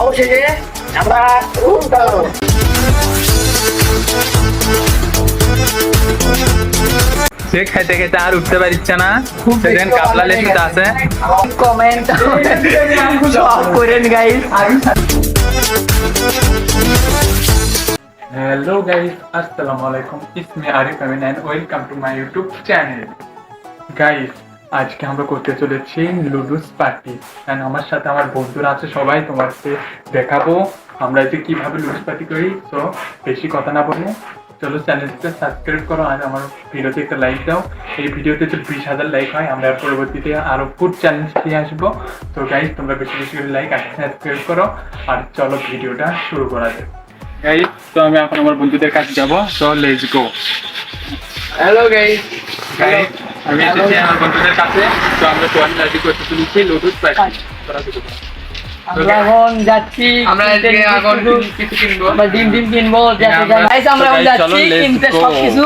অবশেষে আমরা সে খাইতে খাইতে আর উঠতে পারছে না। সেদিন কাপলা লেসুতে আছে। কমেন্ট করেন গাইস হ্যালো গাইস আসসালামু আলাইকুম। ইসমি Arif Amin and welcome to my YouTube channel guys আজকে আমরা করতে চলেছি লুডুস পার্টি। এন্ড আমার সাথে আমার বন্ধুরা আছে সবাই তোমাকে দেখাবো আমরা যে কীভাবে লুডুস পার্টি করি। তো বেশি কথা না বলে চলো চ্যানেলটা সাবস্ক্রাইব করো আর আমার ভিডিওতে একটা লাইক দাও। এই ভিডিওতে যদি বিশ হাজার লাইক হয় আমরা পরবর্তীতে আরও ফুড চ্যালেঞ্জ নিয়ে আসব। তো গাইস তোমরা বেশি বেশি করে লাইক আর সাবস্ক্রাইব করো। আর চলো ভিডিওটা শুরু করা যাক। গাইস তো আমি এখন আমার বন্ধুদের কাছে যাব। তো let's go hello guys guys আমি এসেছি আমার বন্ধুদের কাছে। তো আমরা করতে চলেছি আমরা এখন যাচ্ছি আমরা কিনতে আজকে এখন কিছু- কিছু কিনবো। আমরা ডিম ডিম কিনবো গাইস আমরা এখন যাচ্ছি কিনতে সব কিছু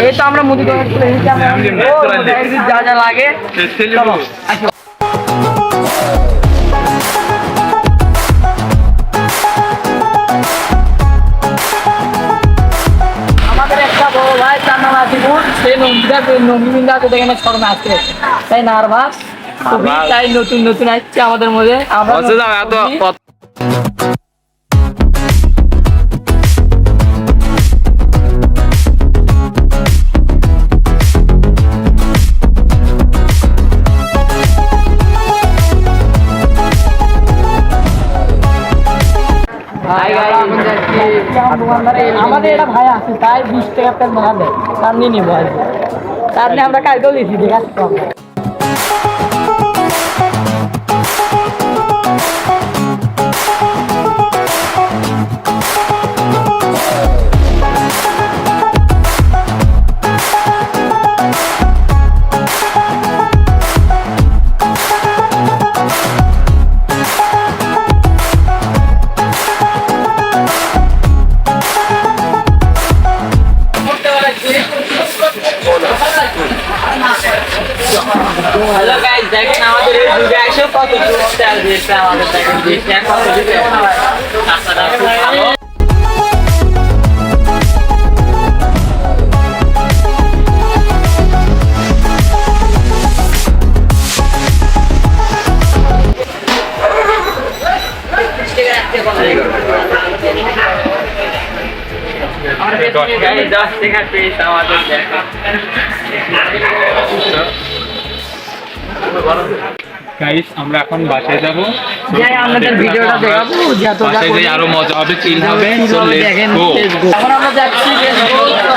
এই তো আমরা মুদি দোকান খুলে। যা যা লাগে। নন্দিমিন্দা তো দেখে শরমে আসতে তাই নার্ভাস তাই নতুন নতুন আসছে আমাদের মধ্যে। আমরা আমাদের এটা ভাই আছে তাই বিশ টাকা প্যান্ট ভাড়া দেয় তার নিয়ে নিবো আর কি। তার আমরা কালকেও লিখি ঠিক আছে গাইস দেখেন আমাদের এই দুটো একশো কত চাল দিয়েছে আমাদের দেখেন দিয়েছে কত দিবে রাস্তাটা খুব ভালো। গাইস দশ টাকা পেয়েছ আমাদের দেখেন গাইস আমরা এখন বাসায় যাব। যাই আপনাদের ভিডিওটা দেখাবো যত বাসায় যাই আরও মজা হবে চিল হবে সো লেটস গো এখন আমরা যাচ্ছি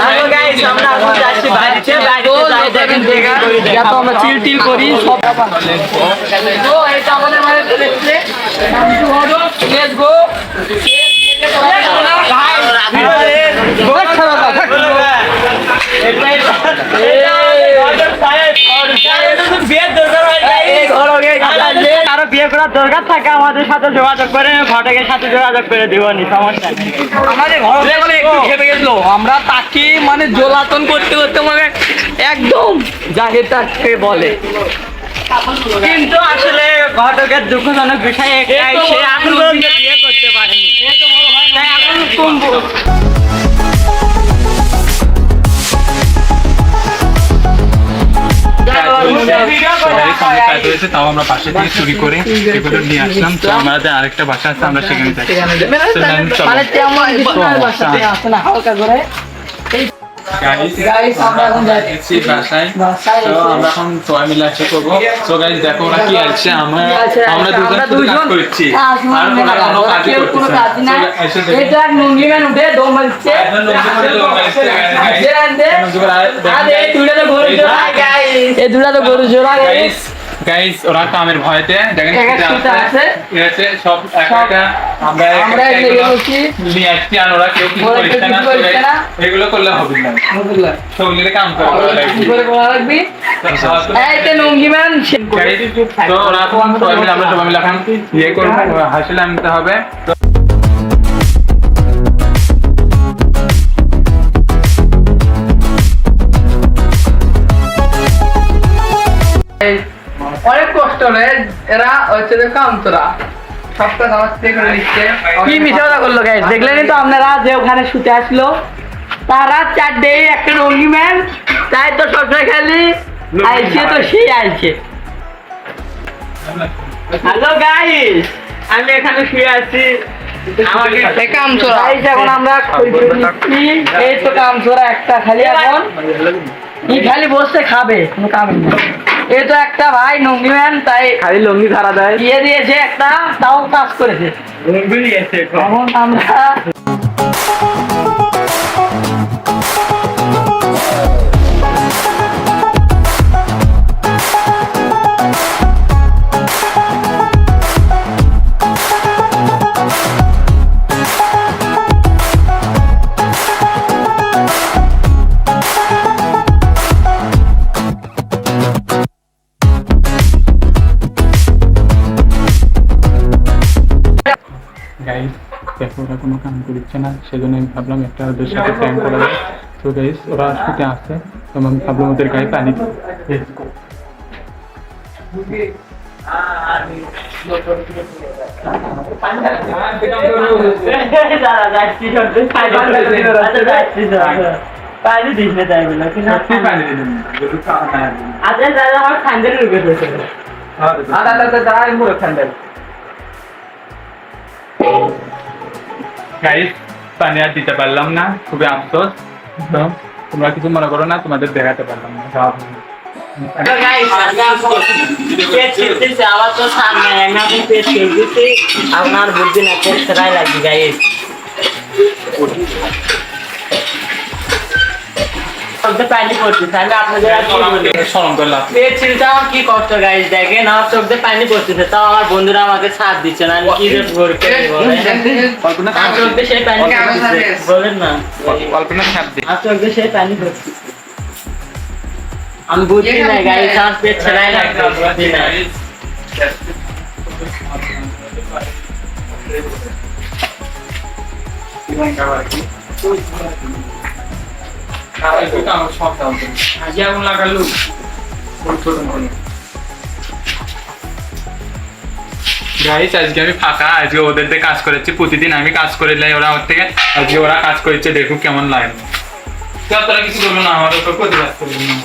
হ্যালো guys, আমরা এখন যাচ্ছি বাড়িতে যাই দেখেন দেখা, যাতে আমরা চিল টিল করি সব তো এটা আমাদের মানে শান্তি হলো লেটস গো কারও বিয়ে করার দরকার থাকে আমাদের সাথে যোগাযোগ করে ঘটকের সাথে যোগাযোগ করে দিবনি সমস্যা আমাদের ঘর একটু খেপে গেছিল আমরা তাকে মানে জ্বলাতন করতে করতে মানে একদম যাকে তাকে বলে কিন্তু আসলে ঘটকের দুঃখজনক বিষয় একটাই সে এখন বিয়ে করতে পারেনি এখন কুম্ভ কাজ হয়েছে তাও আমরা বাসা থেকে চুরি করে এগুলো নিয়ে আসলাম। তো আমাদের আরেকটা বাসা আছে আমরা সেখানে আচ্ছা, দুজন আমরা শুধু কাজ দুজন। করছি। কাজ আর ওরা কাজ, কোনো ওরা কাজই কেউ কোনো করতেছে কাজ না। নাই। তো এসে দেখি। এটা নুঙ্গি ম্যান উঠে দম মারছে। একজন নন্দী করে দৌড় মারছে, guys। যে আনতে, নন্দী করে আর দেখো আরে এই guys, দুইটা তো গরু জোড়া, এই। গাইস গাইস ওরা কামের ভয়তে দেখেন আছে আছে। সব একটা আমরা আমরা নিয়ে আসছি আর ওরা কেউ কিছু করছে না। এগুলো করলে হবে না? শরীরে কাম করে লাগবে? তো ওরা আমরা সবাই মিলে এখন ইয়ে করব হাসিলে আনতে হবে। এরা হচ্ছে যে কামতরা সবটা আমার থেকে করে নিচ্ছে কি মিশে করল গাইস দেখলেনই তো আপনারা যে ওখানে শুতে আসলো। তারা চারটে একটা রঙ্গি ম্যান তাই তো সবসময় খালি। আইছে তো সেই আইছে। হ্যালো গাইস আমি এখানে শুয়ে আছি। এখন আমরা খই করে নিচ্ছি। এই তো কামচোরা একটা খালি এখন। ই খালি বসে খাবে? কোনো কামই না তো একটা ভাই লুঙ্গি ম্যান তাই খালি লুঙ্গি ধারা দেয়। দিয়ে দিয়েছে একটা তাও কাজ করেছে। এখন আমরা ওরা কোনো কাম করছে না সেজন্য আমি ভাবলাম একটা ওদের সাথে প্ল্যান করা যায় তো গাইস ওরা শুতে আসে তো আমি ভাবলাম ওদের গায়ে পানি. দাদা আচ্ছা পানি দিস না তাই বলে পানি দিলাম হয়। আচ্ছা দাদা আমার ঠান্ডা ঢুকে গেছে আদা আদা দা এই খান্ডেল গাইস পানি আর দিতে পারলাম না খুবই আফসোস তো তোমরা কিছু মনে করো না তোমাদের দেখাতে পারলাম না সব আমার তো সামনে আমি এখন পেট খেলতেছি আপনার বুদ্ধি না পেট সেটাই লাগবে গাইস পানি পড়তেছে আমি আপনাদের আর কি করলাম আমার কি কষ্ট গাইস দেখেন আমার চোখ পানি পড়তেছে তাও আমার বন্ধুরা আমাকে সাথ দিচ্ছে না আমি কি যে করতে কল্পনা সেই পানি বলেন না কল্পনা ছাপ দে আমার চোখ সেই পানি পড়তেছে আমি বুঝি না আমার পেট ছেড়াই যেমন লাগালো গাইস আজকে আমি ফাঁকা আজকে ওদের দিয়ে কাজ করেছি প্রতিদিন আমি কাজ করে লাই ওরা ওর থেকে আজকে ওরা কাজ করেছে দেখুক কেমন লাগে। কেউ তোরা কিছু করব না আমার উপর প্রতিবাদ করব না।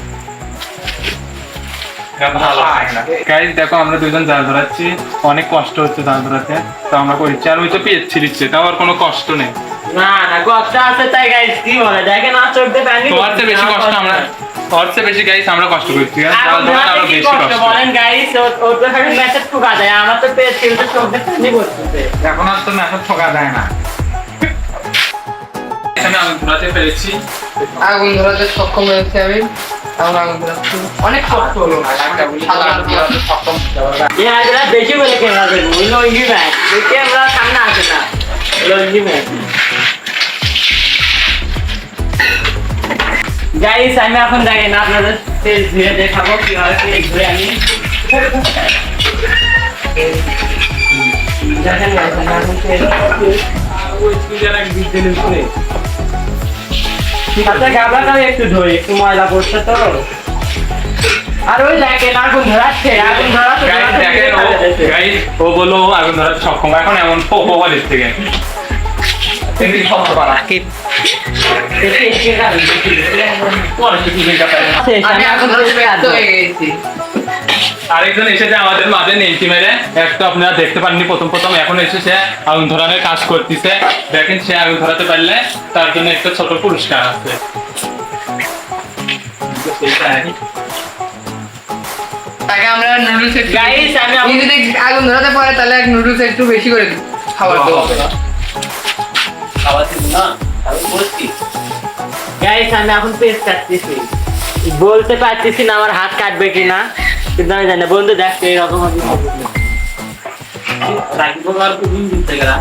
গাইস দেখো আমরা দুজন জাল ধরাচ্ছি অনেক কষ্ট হচ্ছে জাল ধরাতে। তো আমরা করছি আর ওই তো পেয়ে ছিলিচ্ছে তাও আর কোনো কষ্ট নেই। না না কষ্ট আছে তাই গাইস কি বলে? দেখেন আমার চোখ দিয়ে পানি তোমার চেয়ে বেশি কষ্ট আমরা তোর চেয়ে বেশি গাইস আমরা কষ্ট করছি জাল এখন ধরাতে আরও বেশি কষ্ট কষ্ট। বলেন গাইস ওর তো খালি মেসেজ ঠুকা দেয় আমার তো পেট ছিলতে চোখ দিয়ে পানি পড়তেছে এখন আর তো মেসেজ ঠকা যায় না। আমি আগুন ধরাতে পেরেছি। আগুন ধরাতে সক্ষম হয়েছে আমি। আগুন অনেক কষ্ট হলো সাধারণ এই আজরা বেশি বলে ক্যামেরা দেখব ম্যাচ ক্যামেরা সামনে আসে না লঙ্গি ম্যাচ গাইস আমি এখন দেখেন আপনাদের তেল ধুয়ে দেখাবো কীভাবে তেল ধুয়ে আমি দেখেন এখন তেল আচ্ছা গাবলাটাও একটু ধুই একটু ময়লা পড়ছে তো আর ওই দেখেন আগুন ধরাচ্ছে আগুন ধরাচ্ছে ধরাচ্ছে দেখেন ও ও আগুন ধরাতে সক্ষম এখন এমন বলিস থেকে আরেকজন এসেছে আমাদের মাঝে নেইটি মেরে। একটা আপনারা দেখতে পাননি প্রথম প্রথম এখন এসে সে আগুন ধরানোর কাজ করতেছে। দেখেন সে আগুন ধরাতে পারলে তার জন্য একটা ছোট পুরস্কার আছে। তাকে আমরা নুডলস Guys, আমি যদি আগুন ধরাতে পারে তাহলে এক নুডলস একটু বেশি করে খাবার দেবো। আমি এখন পেস্ট কাটতেছি। বলতে পারতেছি না আমার হাত কাটবে কিনা কিন্তু আমি জানি না। বন্ধু দেখতে এরকম আমি হবে দিতে মেয়েরা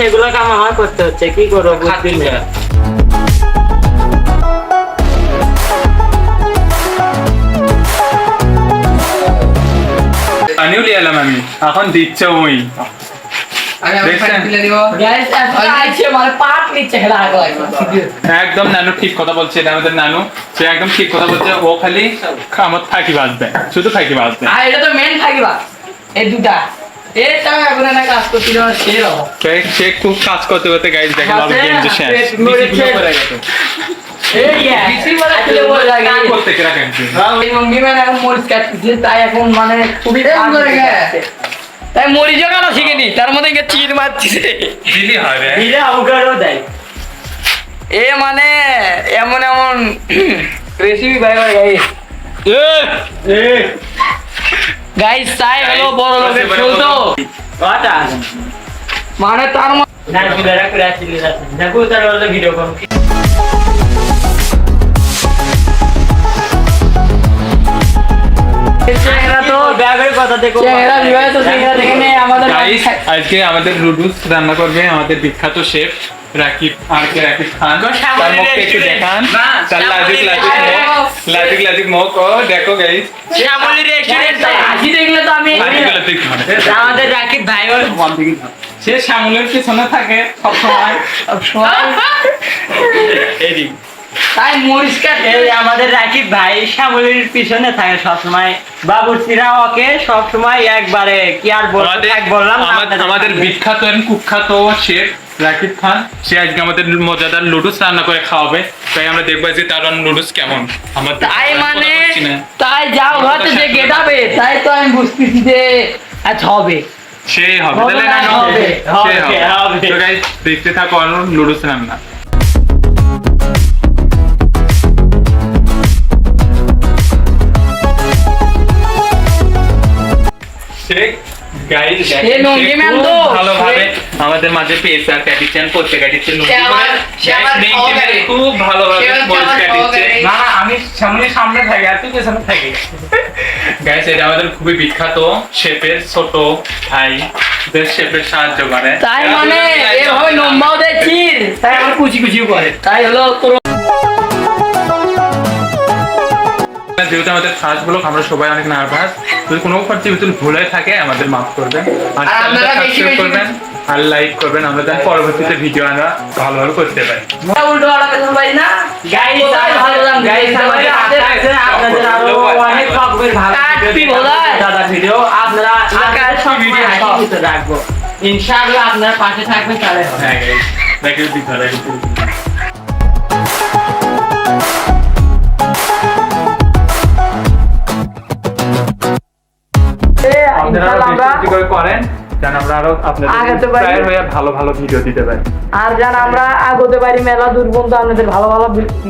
সেগুলোকে আমার হয় করতে হচ্ছে কি করব বুঝতে পানিও এলাম আমি। এখন ওই। মানে একদম নানু ঠিক কথা বলছে আমাদের নানু। সে একদম ঠিক কথা বলছে ও খালি আমার ফাঁকি বাজবে শুধু ফাঁকি বাজবে। এটা তো মেন বাজ এই দুটা। খুব কাজ করতে করতে গাইজ দেখে ভালো গেম যে শেষ। মরেছে। কেন এখন তাই এখন মানে? মরিচও কাটা শিখেনি? তার মধ্যে গিয়ে চির দেয়। এ মানে এমন এমন। রেসিপি ভাই ভাই গাইস গাইস তাই হলো বড় লোকের ফুল তো। মানে তার ভিডিও করো। চেহারা তো কথা দেখো। চেহারা বিবাহিত চেহারা দেখে নে আমাদের গাইস আজকে আমাদের নুডলস রান্না করবে আমাদের বিখ্যাত শেফ রাকিব আর কে? রাকিব খান। তার মুখে একটু দেখান। তার লাজিক লাজিক মুখ। লাজিক লাজিক মুখ। ও দেখো গাইস শ্যামলি রেস্টুরেন্ট হাসি দেখলে তো আমি লাজিক লাজিক ধরে আমাদের রাকিব ভাই ওর সে শ্যামলের পিছনে থাকে তাই মরিচ কাটে আমাদের রাকিব ভাই শ্যামলির পিছনে থাকে সবসময়। বাবুর্চিরা ওকে সবসময় একবারে কি আর বলব এক বললাম আমাদের-। বিখ্যাত কুখ্যাত শেফ রাকিব খান সে আজকে আমাদের মজাদার লুডুস রান্না করে খাওয়াবে। তাই আমরা দেখব যে তার লুডুস কেমন। আমার তাই মানে তাই যাও ঘরে যে গেটাবে তাই তো আমি বুঝতেছি যে আজ হবে। সেই হবে। তাহলে না, হবে, হবে। তো গাইস দেখতে থাকো অনুর লুডুস রান্না। Guys, দেখেন, নঙ্গি সে তো, ভালোভাবে আমাদের মাঝে আর করতে আমার সহকারী। খুব ভালোভাবে। না না আমি সামনে সামনে থাকি আর তুই পেছনে থাকি। গাইস এটা আমাদের খুবই বিখ্যাত শেপের ছোট ভাই। শেফের সাহায্য করে। তাই মানে এভাবে লম্বাও দেয় চির তাই আমার কুচি কুচিও করে। তাই হলো তোর যেহেতু আমাদের ফার্স্ট ব্লগ আমরা সবাই অনেক নার্ভাস যদি কোনো খরচে ভিতরে ভুল হয়ে থাকে আমাদের মাফ করবেন। আর আর আপনারা বেশি সাবস্ক্রাইব বেশি- করবেন আর লাইক করবেন। আমরা যেন পরবর্তীতে ভিডিও আমরা ভালোভাবে করতে পারি। উল্টো পারি না। গাইস ভালো জান গাইস আমাদের হাতে আছে আপনাদের আরও অনেক রকমের ভালো কাটবি ভিডিও দাদা ভিডিও আপনারা আকার সব ভিডিও সব? রাখব ইনশাআল্লাহ আপনারা পাশে থাকবেন তাহলে হ্যাঁ দেখে করে করেন যেন আমরা আরও আপনাদের হয়ে ভালো ভালো ভিডিও দিতে পারি। আর যেন আমরা আগতে পারি মেলা দূর পর্যন্ত আপনাদের ভালো ভালো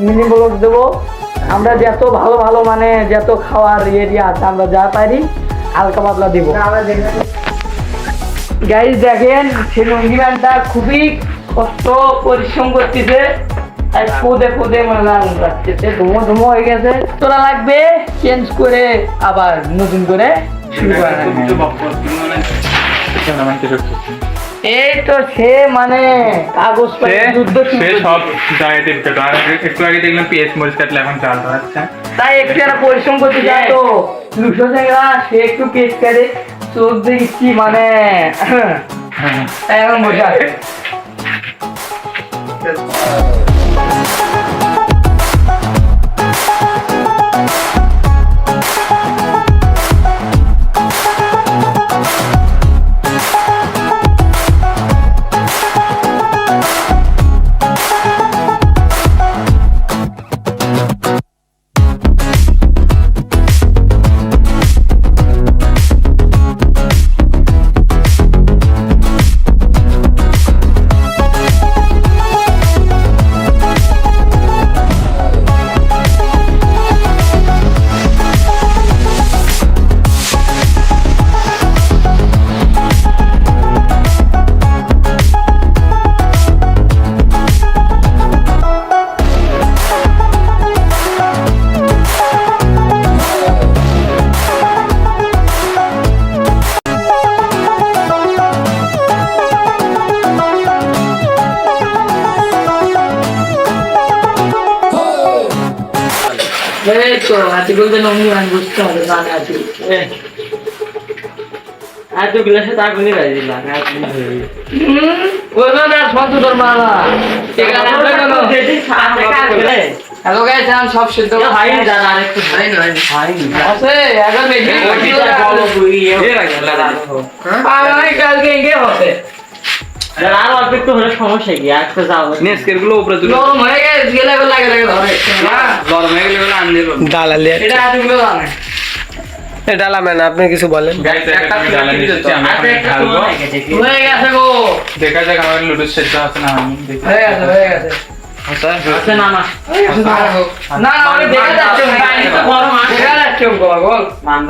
মিনি ব্লগ দেবো। আমরা যত ভালো ভালো মানে যত খাওয়ার এরিয়া আছে আমরা যা পারি হালকা পাতলা দিব। গাইজ দেখেন সেই খুবই কষ্ট পরিশ্রম করতেছে। আর মনে লাগানো যাচ্ছে ধুমো ধুমো হয়ে গেছে। তোরা লাগবে চেঞ্জ করে আবার নতুন করে এই তো সে মানে কাগজ যুদ্ধ সে সব জায়গায় টিপতে তো একটু আগে দেখলাম পেঁয়াজ মরিচ কাটলে এখন চাল ধরাচ্ছে। তাই একটু একটা পরিশ্রম করতে যায় তো। টাকা সে একটু কেস করে চোখ দেখছি মানে হ্যাঁ। এখন বসে আছে। এই তো আর্টিকেল তো নমনি মান বুঝতে হবে জানে আর্টিকেল আর তো গ্লাসে তা দিলাম আর কোনি ধরে না সন্ত তোর সাথে করে হ্যালো গাইস আমি সব সিদ্ধ ভাই জান আরেকটু ভাই নয় ভাই আছে এখন মেঘে বলো তুই এ রাখ, রাখ। কালকে ইঙ্গে হবে আর অল্প একটু হলে সমস্যা কি? আর যাব নেস্কেরগুলো উপরে তুলে নরম হয়ে গেছে গেলে লাগে লাগে ধরে। হ্যাঁ, হয়ে গেলে এগুলো আনলে দালালি এটা আজগুলো জানে ডালামেন আপনি কিছু বলেন। হয়ে গেছে গো। দেখা যাক আমার লুডুস সেদ্ধ আছে না আমি হয়ে গেছে হয়ে গেছে। আছে না না। না না দেখা যাচ্ছে গরম দেখা যাচ্ছে গোল গোল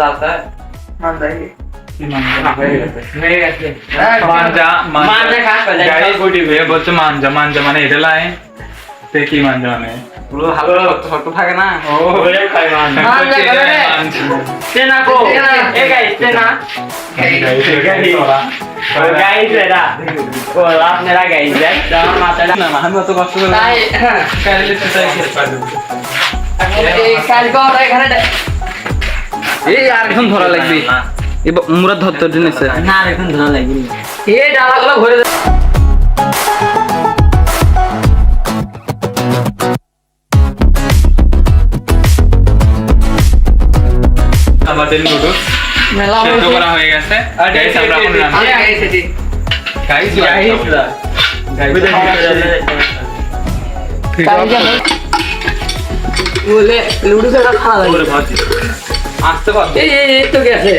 আছে। কি মানজা গেছে গেছে মানজা মানজা কাজ করে গাইস গুটি বলছে মানজা মানজা মানে এটা লাই। তে কি মানজা মানে? পুরো ভালো ছোট থাকে না। ও ওরে খাই মানজা। মানজা করে রে। তেনা কো এ গাইস তেনা গাইস এরা ও আপনারা গাইস দেখ মাথাটা না আমি অত কষ্ট করে তাই কাইলে সেটাই খেতে পারব এই কালকে আমরা এখানে এই আর এখন ধরা লাগবে। এবার মুরাদ ধরতে নিছে না এখন ধরা লাগবে এই ডালাগুলো ভরে আমাদের লুডুস সেদ্ধ করা হয়ে গেছে গাইস আমরা এখন রান্না আরে গাইস গাইস বলে লুডো সেটা খাওয়া লাগে আসতে পার। এই এই এই তো গেছে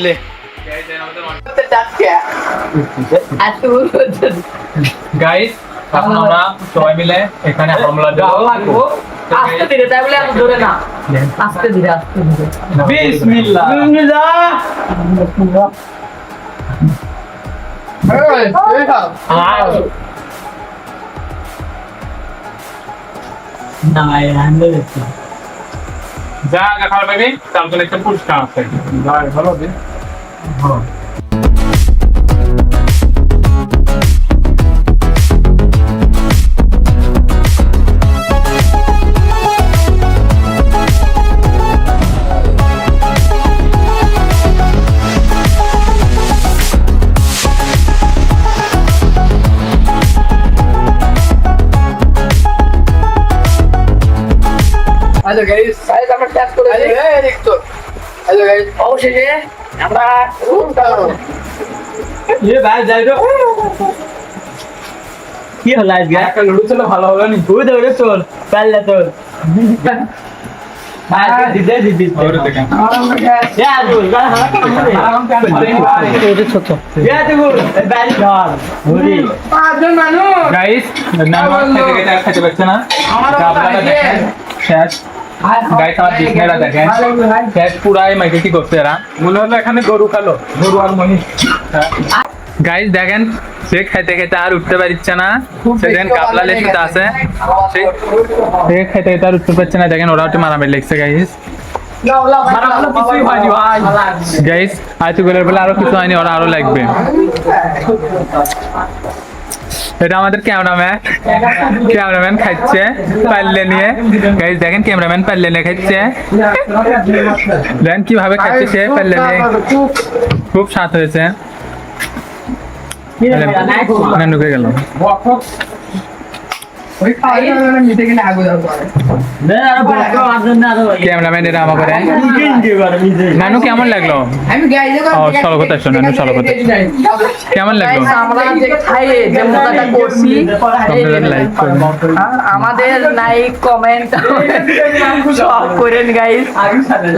লে গাইস এখন আমরা সবাই মিলে এখানে হামলা দেবো আস্তে ধীরে তাই বলে এত জোরে না আস্তে ধীরে আস্তে ধীরে বিসমিল্লাহ যা খাওয়া পাবি তার জন্য একটা পুরস্কার আছে। ভালো। হ্যালো গাইস গাইস আমরা টেস্ট করে এই দেখতো হ্যালো গাইস অবশেষে আমরা ये भाई जाए तो কি হলো আজকে একটা লুডু ছিল ভালো হলো নি ওই তো ওরে তোর পাল্লা তোর আজকে দিদে দিদি ওরে দেখেন ইয়া তুই গাল হালা কাম করে এটা ছোট ইয়া তুই বাড়ি ধর ওরে পাঁচজন মানুষ গাইস নাম খেতে খেতে আর খেতে পারছে না আমার তা আপনারা দেখেন শেষ গাইস আমার বিছনাটা দেখেন। শেষ পুরাই মাইকে কি করছে এরা। মনে হলো এখানে গরু খালো গরু আর মহিষ গাইস দেখেন সে খেতে খেতে আর উঠতে পারছে না। সে দেখেন কাবলা লেসুতে আছে। সে খেতে খেতে আর উঠতে পারছে না। দেখেন ওরা একটু মারামারি লেগছে গাইস গাইস আইতুগুলের বলে আরও কিছু হয়নি ওরা আরও লাগবে। এটা আমাদের ক্যামেরাম্যান। ক্যামেরাম্যান খাচ্ছে পাল্লে নিয়ে। গাইজ দেখেন ক্যামেরাম্যান পাল্লে নিয়ে খাচ্ছে। দেখেন কীভাবে খাচ্ছে সে পাল্লে নিয়ে। খুব স্বাদ হয়েছে। ঢুকে গেলে কেমন লাগল? আমি গাইজ ও, চলো কোথায় শোনো, আমি চলো কোথায়। কেমন লাগল? হ্যাঁ, আমাদের লাইক কমেন্ট সব করেন গাইস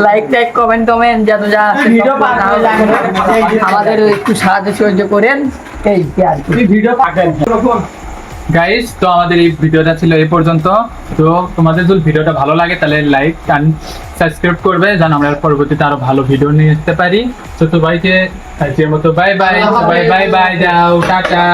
লাইক টাইক কমেন্ট কমেন্ট যত যা আমাদের একটু সাহায্য সহ্য করেন। এই কি। আর কি। গাইস তো আমাদের এই ভিডিওটা ছিল এই পর্যন্ত। তো তোমাদের যদি ভিডিওটা ভালো লাগে তাহলে লাইক অ্যান্ড সাবস্ক্রাইব করবে যেন আমরা পরবর্তীতে আরও ভালো ভিডিও নিয়ে আসতে পারি। তো সবাইকে আজকের মতো বাই বাই সবাই বাই বাই যাও টাটা।